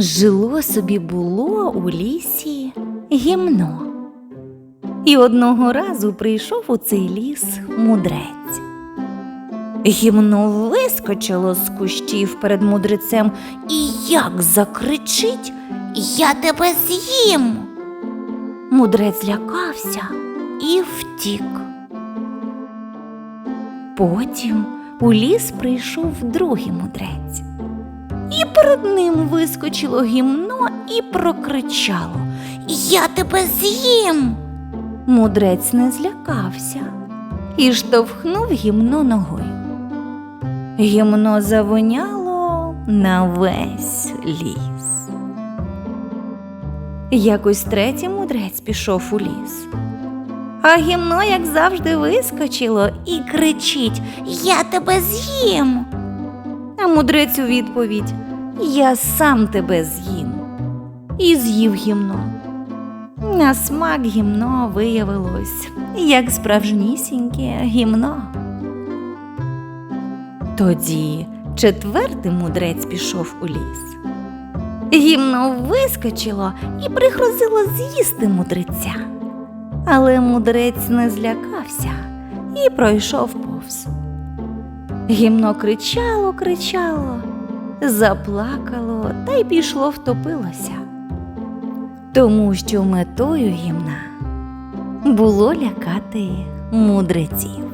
Жило собі було у лісі гімно. І одного разу прийшов у цей ліс мудрець. Гімно вискочило з кущів перед мудрецем і як закричить Я тебе з'їм. Мудрець лякався і втік. Потім у ліс прийшов другий мудрець. І перед ним вискочило гімно і прокричало Я тебе з'їм. Мудрець не злякався і штовхнув гімно ногою. Гімно завоняло на весь ліс. Якось третій мудрець пішов у ліс. А гімно, як завжди, вискочило і кричить Я тебе з'їм. А мудрець у відповідь Я сам тебе з'їм. І з'їв гімно. На смак гімно виявилось, як справжнісіньке гімно. Тоді четвертий мудрець пішов у ліс. Гімно вискочило і пригрозило з'їсти мудреця. Але мудрець не злякався і пройшов повз. Гімно кричало, кричало, заплакало та й пішло втопилося. Тому що метою гімна було лякати мудреців.